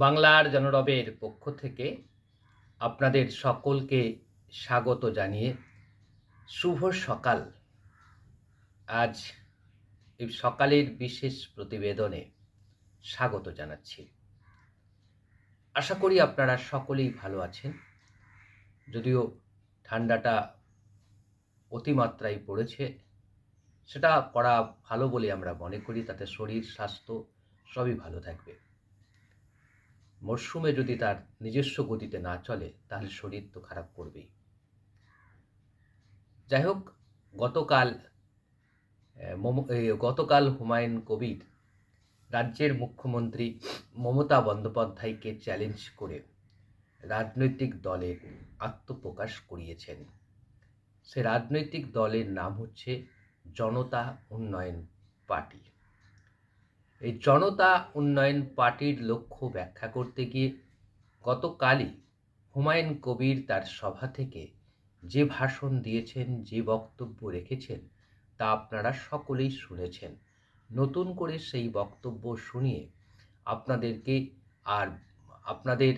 বাংলার জনরবের পক্ষ থেকে আপনাদের সকলকে স্বাগত জানিয়ে শুভ সকাল। আজ এই সকালের বিশেষ প্রতিবেদনে স্বাগত জানাচ্ছি। আশা করি আপনারা সকলেই ভালো আছেন। যদিও ঠান্ডাটা অতিমাত্রায় পড়েছে, সেটা করা ভালো বলে আমরা মনে করি, তাতে শরীর, স্বাস্থ্য সবই ভালো থাকবে। মরশুমে যদি তার নিজস্ব গতিতে না চলে, তাহলে শরীর তো খারাপ করবেই। যাই হোক গতকাল গতকাল হুমায়ুন কবির রাজ্যের মুখ্যমন্ত্রী মমতা বন্দ্যোপাধ্যায়কে চ্যালেঞ্জ করে রাজনৈতিক দলের আত্মপ্রকাশ করিয়েছেন। সে রাজনৈতিক দলের নাম হচ্ছে জনতা উন্নয়ন পার্টি। এই জনতা উন্নয়ন পার্টির লক্ষ্য ব্যাখ্যা করতে গিয়ে গতকালই হুমায়ুন কবির তার সভা থেকে যে ভাষণ দিয়েছেন, যে বক্তব্য রেখেছেন, তা আপনারা সকলেই শুনেছেন। নতুন করে সেই বক্তব্য শুনিয়ে আপনাদেরকে আর আপনাদের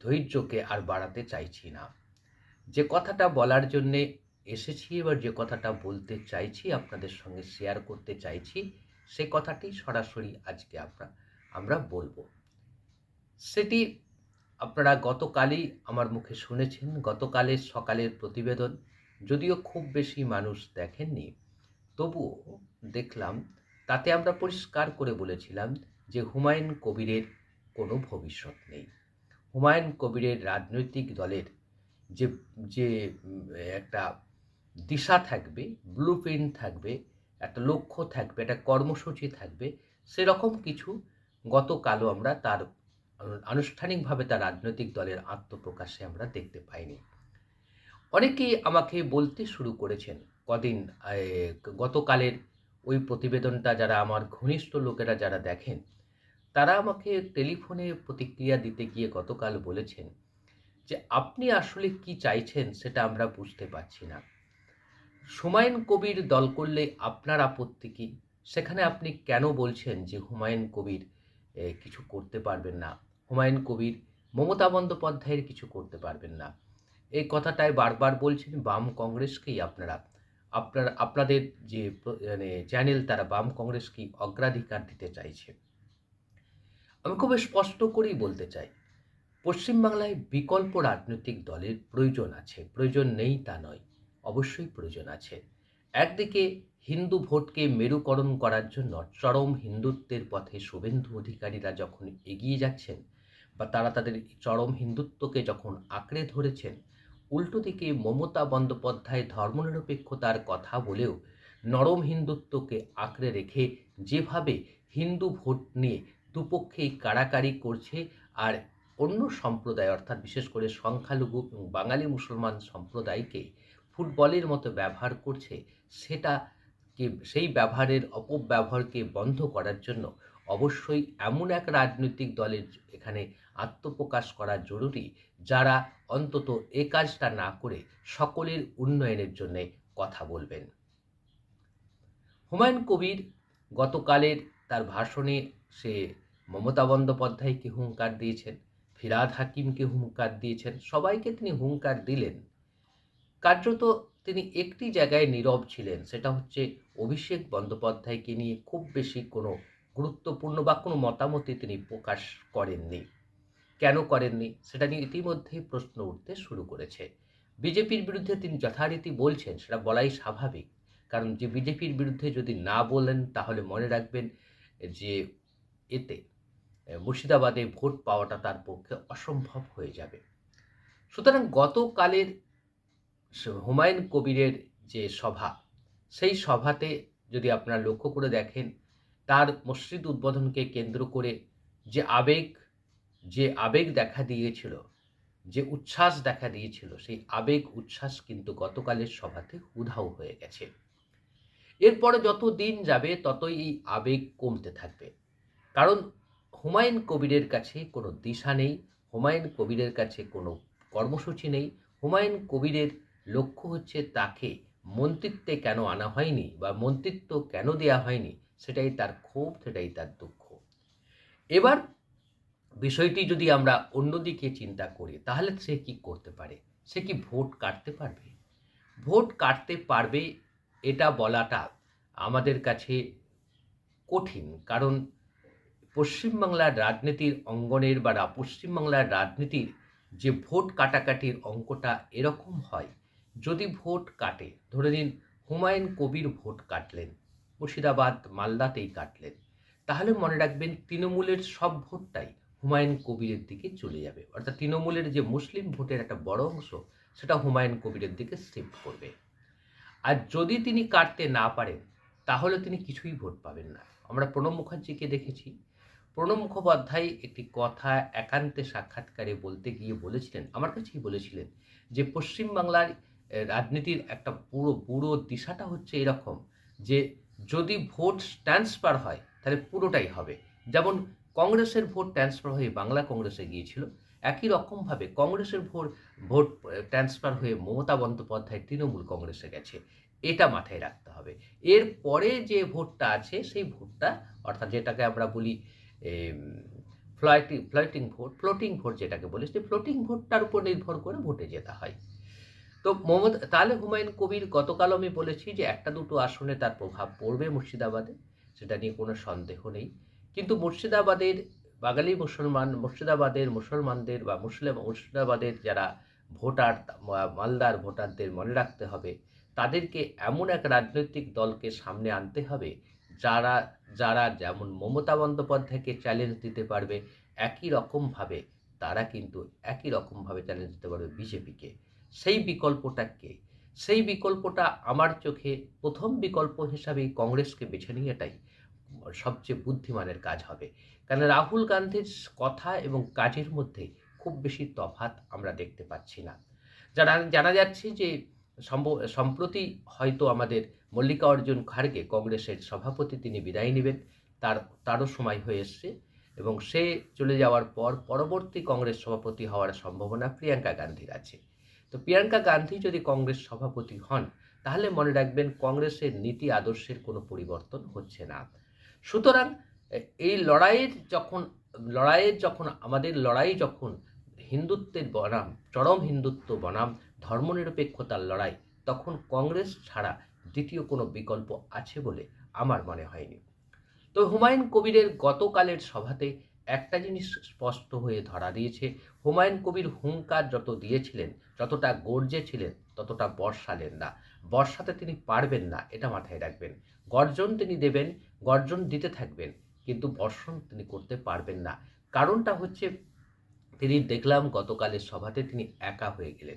ধৈর্যকে আর বাড়াতে চাইছি না। যে কথাটা বলার জন্যে এসেছি, এবার যে কথাটা বলতে চাইছি, আপনাদের সঙ্গে শেয়ার করতে চাইছি সে কথাটি সরাসরি আজকে আমরা আমরা বলব। সেটি আপনারা গতকালই আমার মুখে শুনেছেন, গতকালের সকালের প্রতিবেদন। যদিও খুব বেশি মানুষ দেখেননি, তবুও দেখলাম, তাতে আমরা পরিষ্কার করে বলেছিলাম যে হুমায়ুন কবিরের কোনো ভবিষ্যৎ নেই। হুমায়ুন কবিরের রাজনৈতিক দলের যে যে একটা দিশা থাকবে ব্লু থাকবে একটা লক্ষ্য থাকবে, একটা কর্মসূচি থাকবে, সেরকম কিছু গতকালও আমরা তার আনুষ্ঠানিকভাবে তার রাজনৈতিক দলের আত্মপ্রকাশে আমরা দেখতে পাইনি। অনেকেই আমাকে বলতে শুরু করেছেন, কদিন গতকালের ওই প্রতিবেদনটা যারা আমার ঘনিষ্ঠ লোকেরা যারা দেখেন, তারা আমাকে টেলিফোনে প্রতিক্রিয়া দিতে গিয়ে গতকাল বলেছেন যে, আপনি আসলে কি চাইছেন সেটা আমরা বুঝতে পারছি না। হুমায়ুন কবির দল করলে আপনার আপত্তি কি? সেখানে আপনি কেন বলছেন যে হুমায়ুন কবির কিছু করতে পারবেন না? হুমায়ুন কবির মমতা বন্দ্যোপাধ্যায়ের কিছু করতে পারবেন না। এই কথাটাই বারবার বলছেন বাম কংগ্রেসকেই আপনারা। আপনার, আপনাদের যে মানে চ্যানেল তারা বাম কংগ্রেসকেই অগ্রাধিকার দিতে চাইছে। আমি খুব স্পষ্ট করেই বলতে চাই, পশ্চিমবাংলায় বিকল্প রাজনৈতিক দলের প্রয়োজন আছে, প্রয়োজন নেই তা নয়। অবশ্যই প্রয়োজন আছে। একদিকে হিন্দু ভোটকে মেরুকরণ করার জন্য চরম হিন্দুত্বের পথে শুভেন্দু অধিকারীরা যখন এগিয়ে যাচ্ছেন বা তারা তাদের চরম হিন্দুত্বকে যখন আঁকড়ে ধরেছেন, উল্টো দিকে মমতা বন্দ্যোপাধ্যায় ধর্মনিরপেক্ষতার কথা বলেও নরম হিন্দুত্বকে আঁকড়ে রেখে যেভাবে হিন্দু ভোট নিয়ে দুপক্ষেই কাড়াকাড়ি করছে আর অন্য সম্প্রদায়, অর্থাৎ বিশেষ করে সংখ্যালঘু এবং বাঙালি মুসলমান সম্প্রদায়কে ফুটবলের মতো ব্যবহার করছে সেটাকে সেই ব্যবহারের অপব্যবহারকে বন্ধ করার জন্য অবশ্যই এমন এক রাজনৈতিক দলের এখানে আত্মপ্রকাশ করা জরুরি যারা অন্তত এ কাজটা না করে সকলের উন্নয়নের জন্য কথা বলবেন। হুমায়ুন কবির গতকালের তার ভাষণে সে মমতা বন্দ্যোপাধ্যায়কে হুঙ্কার দিয়েছেন, ফিরাদ হাকিমকে হুঙ্কার দিয়েছেন, সবাইকে তিনি হুঙ্কার দিলেন। কার্যত তিনি একটি জায়গায় নীরব ছিলেন। সেটা হচ্ছে অভিষেক বন্দ্যোপাধ্যায়কে নিয়ে খুব বেশি কোনো গুরুত্বপূর্ণ বা কোনো মতামতই তিনি প্রকাশ করেননি। কেন করেননি? সেটা নিয়ে ইতিমধ্যেই প্রশ্ন উঠতে শুরু করেছে। বিজেপির বিরুদ্ধে তিনি যথারীতি বলছেন, সেটা বলাই স্বাভাবিক। কারণ যে বিজেপির বিরুদ্ধে যদি না বলেন, তাহলে মনে রাখবেন যে এতে মুর্শিদাবাদে ভোট পাওয়াটা তার পক্ষে অসম্ভব হয়ে যাবে। সুতরাং গতকালের হুমায়ুন কবিরের যে সভা, সেই সভাতে যদি আপনারা লক্ষ্য করে দেখেন, তার মসজিদ উদ্বোধনকে কেন্দ্র করে যে আবেগ যে আবেগ দেখা দিয়েছিল, যে উচ্ছ্বাস দেখা দিয়েছিল, সেই আবেগ, উচ্ছ্বাস কিন্তু গতকালের সভাতে উধাও হয়ে গেছে। এরপরে যত দিন যাবে, ততই এই আবেগ কমতে থাকবে। কারণ হুমায়ুন কবিরের কাছে কোনো দিশা নেই, হুমায়ুন কবিরের কাছে কোনো কর্মসূচি নেই, হুমায়ুন কবিরের লক্ষ্য হচ্ছে তাকে মন্ত্রিত্বে কেন আনা হয়নি বা মন্ত্রিত্ব কেন দেয়া হয়নি, সেটাই তার ক্ষোভ, সেটাই তার দুঃখ। এবার বিষয়টি যদি আমরা অন্যদিকে চিন্তা করি, তাহলে সে কি করতে পারে? সে কি ভোট কাটতে পারবে? ভোট কাটতে পারবে এটা বলাটা আমাদের কাছে কঠিন, কারণ পশ্চিমবাংলার রাজনীতির অঙ্গনের বা পশ্চিমবাংলার রাজনীতির যে ভোট কাটাকাটির অঙ্কটা এরকম হয় যদি ভোট কাটে, ধরে নিন হুমায়ুন কবির ভোট কাটলেন, মুর্শিদাবাদ, মালদাতেই কাটলেন, তাহলে মনে রাখবেন তৃণমূলের সব ভোটটাই হুমায়ুন কবিরের দিকে চলে যাবে। অর্থাৎ তৃণমূলের যে মুসলিম ভোটের একটা বড় অংশ, সেটা হুমায়ুন কবিরের দিকে শিফট করবে। আর যদি তিনি কাটতে না পারেন, তাহলে তিনি কিছুই ভোট পাবেন না। আমরা প্রণব মুখার্জিকে দেখেছি। প্রণব মুখোপাধ্যায় একটি কথা একান্তে সাক্ষাৎকারে বলতে গিয়ে বলেছিলেন, আমার কাছেই বলেছিলেন যে পশ্চিমবাংলার রাজনীতির একটা পুরো পুরো দিশাটা হচ্ছে এরকম যে যদি ভোট ট্রান্সফার হয়, তাহলে পুরোটাই হবে। যেমন কংগ্রেসের ভোট ট্রান্সফার হয়ে বাংলা কংগ্রেসে গিয়েছিল, একই রকমভাবে কংগ্রেসের ভোট ভোট ট্রান্সফার হয়ে মমতা বন্দ্যোপাধ্যায় তৃণমূল কংগ্রেসে গেছে, এটা মাথায় রাখতে হবে। এর পরে যে ভোটটা আছে, সেই ভোটটা, অর্থাৎ যেটাকে আমরা বলি flighting flighting vote floating vote যেটাকে বলি, সেই ফ্লোটিং ভোটটার উপর নির্ভর করে ভোটে যেতে হয়। তো মমতা তাহলে হুমায়ুন কবির গতকাল আমি বলেছি যে একটা দুটো আসনে তার প্রভাব পড়বে মুর্শিদাবাদে, সেটা নিয়ে কোনো সন্দেহ নেই। কিন্তু মুর্শিদাবাদের বাঙালি মুসলমান, মুর্শিদাবাদের মুসলমানদের বা মুসলিম, মুর্শিদাবাদের যারা ভোটার মালদার ভোটারদের মনে রাখতে হবে, তাদেরকে এমন এক রাজনৈতিক দলকে সামনে আনতে হবে, যারা যারা যেমন মমতা বন্দ্যোপাধ্যায়কে চ্যালেঞ্জ দিতে পারবে, একই রকমভাবে তারা কিন্তু একই রকমভাবে চ্যালেঞ্জ দিতে পারবে বিজেপিকে। সেই বিকল্পটা কে? সেই বিকল্পটা আমার চোখে প্রথম বিকল্প হিসাবেই কংগ্রেসকে বেছে নিয়েটাই সবচেয়ে বুদ্ধিমানের কাজ হবে। কারণ রাহুল গান্ধীর কথা এবং কাজের মধ্যে খুব বেশি তফাৎ আমরা দেখতে পাচ্ছি না। জানা জানা যাচ্ছে যে সম্প্রতি হয়তো আমাদের মল্লিকা অর্জুন খাড়গে কংগ্রেসের সভাপতি তিনি বিদায় নেবেন, তার, তারও সময় হয়ে এসছে এবং সে চলে যাওয়ার পর পরবর্তী কংগ্রেস সভাপতি হওয়ার সম্ভাবনা প্রিয়াঙ্কা গান্ধীর আছে। তো প্রিয়াঙ্কা গান্ধী যদি কংগ্রেস সভাপতি হন, তাহলে মনে রাখবেন কংগ্রেসের নীতি আদর্শের কোনো পরিবর্তন হচ্ছে না। সুতরাং এই লড়াইয়ের যখন লড়াইয়ের যখন, আমাদের লড়াই যখন হিন্দুত্বের বনাম, চরম হিন্দুত্ব বনাম, ধর্মনিরপেক্ষতার লড়াই, তখন কংগ্রেস ছাড়া দ্বিতীয় কোনো বিকল্প আছে বলে আমার মনে হয়নি। তো হুমায়ুন কবিরের গতকালের সভাতে একটা জিনিস স্পষ্ট হয়ে ধরা দিয়েছে, হুমায়ুন কবির হুঙ্কার যত দিয়েছিলেন, যতটা গর্জে ছিলেন, ততটা বর্ষালেন না। বর্ষাতে তিনি পারবেন না, এটা মাথায় রাখবেন। গর্জন তিনি দেবেন, গর্জন দিতে থাকবেন, কিন্তু বর্ষণ তিনি করতে পারবেন না। কারণটা হচ্ছে, তিনি দেখলাম গতকালের সভাতে তিনি একা হয়ে গেলেন।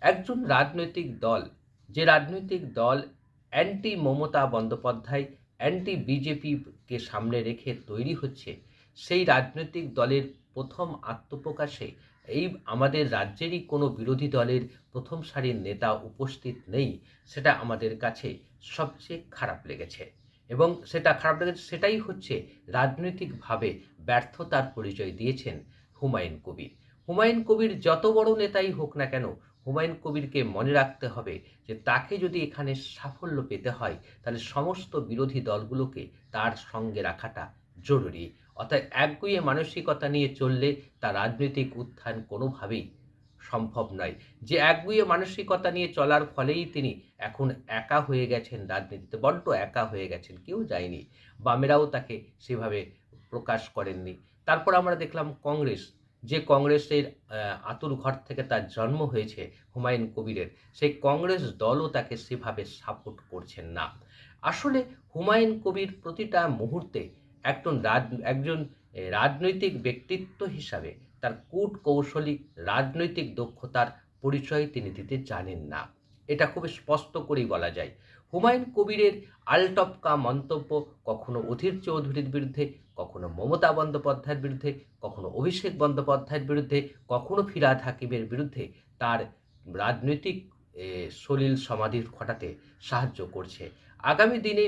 একজন রাজনৈতিক দল, যে রাজনৈতিক দল অ্যান্টি মমতা বন্দ্যোপাধ্যায়, অ্যান্টি বিজেপিকে সামনে রেখে তৈরি হচ্ছে সেই রাজনৈতিক দলের প্রথম আত্মপ্রকাশে এই আমাদের রাজ্যেরই কোনো বিরোধী দলের প্রথম সারির নেতা উপস্থিত নেই, সেটা আমাদের কাছে সবচেয়ে খারাপ লেগেছে। এবং সেটা খারাপ লেগেছে, সেটাই হচ্ছে রাজনৈতিকভাবে ব্যর্থতার পরিচয় দিয়েছেন হুমায়ুন কবির। হুমায়ুন কবির যত বড় নেতাই হোক না কেন, হুমায়ুন কবিরকে মনে রাখতে হবে যে তাকে যদি এখানে সাফল্য পেতে হয়, তাহলে সমস্ত বিরোধী দলগুলোকে তার সঙ্গে রাখাটা জরুরি। অর্থাৎ একগুয়ে মানসিকতা নিয়ে চললে তার রাজনৈতিক উত্থান কোনোভাবেই সম্ভব নয়। যে একগুয়ে মানসিকতা নিয়ে চলার ফলেই তিনি এখন একা হয়ে গেছেন রাজনীতিতে, বড্ড একা হয়ে গেছেন, কেউ যায়নি। বামেরাও তাকে সেভাবে প্রকাশ করেননি। তারপর আমরা দেখলাম কংগ্রেস, যে কংগ্রেসের আতুর ঘর থেকে তার জন্ম হয়েছে হুমায়ুন কবিরের। সেই কংগ্রেস দলও তাকে সেভাবে সাপোর্ট করছেন না। আসলে হুমায়ুন কবির প্রতিটা মুহূর্তে একজন রাজ, একজন রাজনৈতিক ব্যক্তিত্ব হিসাবে তার কূট কৌশলী রাজনৈতিক দক্ষতার পরিচয় তিনি দিতে জানেন না। এটা খুব স্পষ্ট করেই বলা যায়। হুমায়ুন কবিরের আলটপকা মন্তব্য কখনো অধীর চৌধুরীর বিরুদ্ধে, কখনো মমতা বন্দ্যোপাধ্যায়ের বিরুদ্ধে, কখনো অভিষেক বন্দ্যোপাধ্যায়ের বিরুদ্ধে, কখনো ফিরাদ হাকিমের বিরুদ্ধে তার রাজনৈতিক সলিল সমাধির ঘটাতে সাহায্য করছে। আগামী দিনে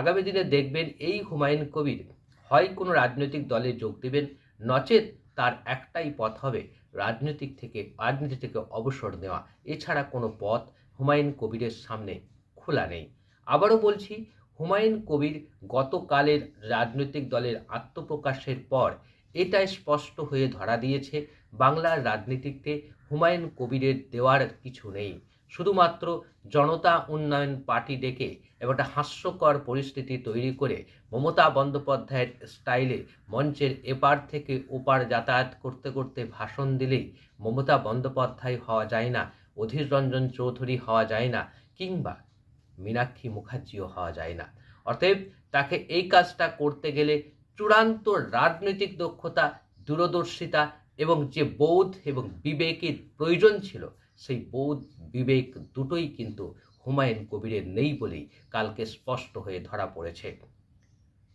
আগামী দিনে দেখবেন এই হুমায়ুন কবির হয় কোনো রাজনৈতিক দলে যোগ দেবেন, নচেত তার একটাই পথ হবে রাজনৈতিক থেকে, রাজনীতি থেকে অবসর নেওয়া। এছাড়া কোনো পথ হুমায়ুন কবিরের সামনে খোলা নেই। আবারও বলছি, হুমায়ুন কবির গতকালের রাজনৈতিক দলের আত্মপ্রকাশের পর এটা স্পষ্ট হয়ে ধরা দিয়েছে, বাংলার রাজনীতিতে হুমায়ুন কবিরের দেওয়ার কিছু নেই। শুধুমাত্র জনতা উন্নয়ন পার্টি ডেকে এবং একটা হাস্যকর পরিস্থিতি তৈরি করে মমতা বন্দ্যোপাধ্যায়ের স্টাইলে মঞ্চের এপার থেকে ওপার যাতায়াত করতে করতে ভাষণ দিলেই মমতা বন্দ্যোপাধ্যায় হওয়া যায় না, অধীর রঞ্জন চৌধুরী হওয়া যায় না কিংবা মীনাক্ষী মুখার্জিও হওয়া যায় না। অতএব তাকে এই কাজটা করতে গেলে চূড়ান্ত রাজনৈতিক দক্ষতা, দূরদর্শিতা এবং যে বোধ এবং বিবেকের প্রয়োজন ছিল সেই বোধ, বিবেক দুটোই কিন্তু হুমায়ুন কবিরের নেই বলেই কালকে স্পষ্ট হয়ে ধরা পড়েছে।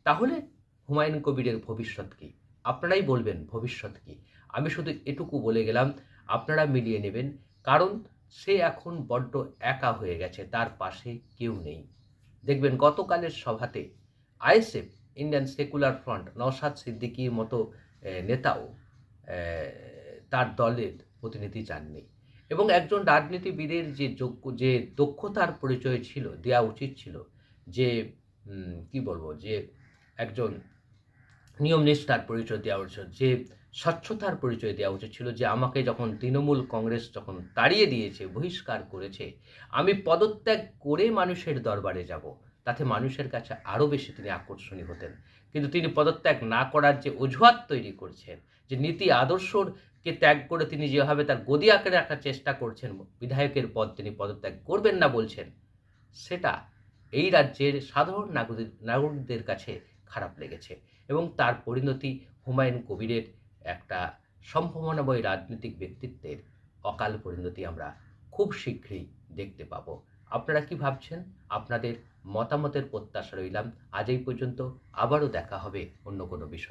তাহলে হুমায়ুন কবিরের ভবিষ্যৎ কী? আপনারাই বলবেন ভবিষ্যৎ কী? আমি শুধু এটুকু বলে গেলাম, আপনারা মিলিয়ে নেবেন, কারণ সে এখন বড্ড একা হয়ে গেছে, তার পাশে কেউ নেই। দেখবেন গতকালের সভাতে ISF, Indian secular front, Naushad সিদ্দিকির মতো নেতাও তার দলের প্রতিনিধি যাননি এবং একজন রাজনীতিবিদের যে যোগ্য, যে দক্ষতার পরিচয় ছিল দেওয়া উচিত ছিল যে কি বলব, যে একজন নিয়ম নিষ্ঠার পরিচয় দেওয়া উচিত, যে স্বচ্ছতার পরিচয় দেওয়া উচিত ছিল, যে আমাকে যখন তৃণমূল কংগ্রেস যখন তাড়িয়ে দিয়েছে, বহিষ্কার করেছে, আমি পদত্যাগ করে মানুষের দরবারে যাব, তাতে মানুষের কাছে আরও বেশি তিনি আকর্ষণীয় হতেন। কিন্তু তিনি পদত্যাগ না করার যে অজুহাত তৈরি করছেন, যে নীতি আদর্শকে ত্যাগ করে তিনি যেভাবে তার গদি আঁকড়ে রাখার চেষ্টা করছেন, বিধায়কের পদ তিনি পদত্যাগ করবেন না বলছেন, সেটা এই রাজ্যের সাধারণ নাগরিক, নাগরিকদের কাছে খারাপ লেগেছে এবং তার পরিণতি হুমায়ুন কবিরের একটা সম্ভাবনাময় রাজনৈতিক ব্যক্তিত্বের অকাল পরিণতি আমরা খুব শীঘ্রই দেখতে পাবো। আপনারা কি ভাবছেন? আপনাদের মতামতের প্রত্যাশা রইলাম। আজ এই পর্যন্ত আবারও দেখা হবে অন্য কোনো বিষয়।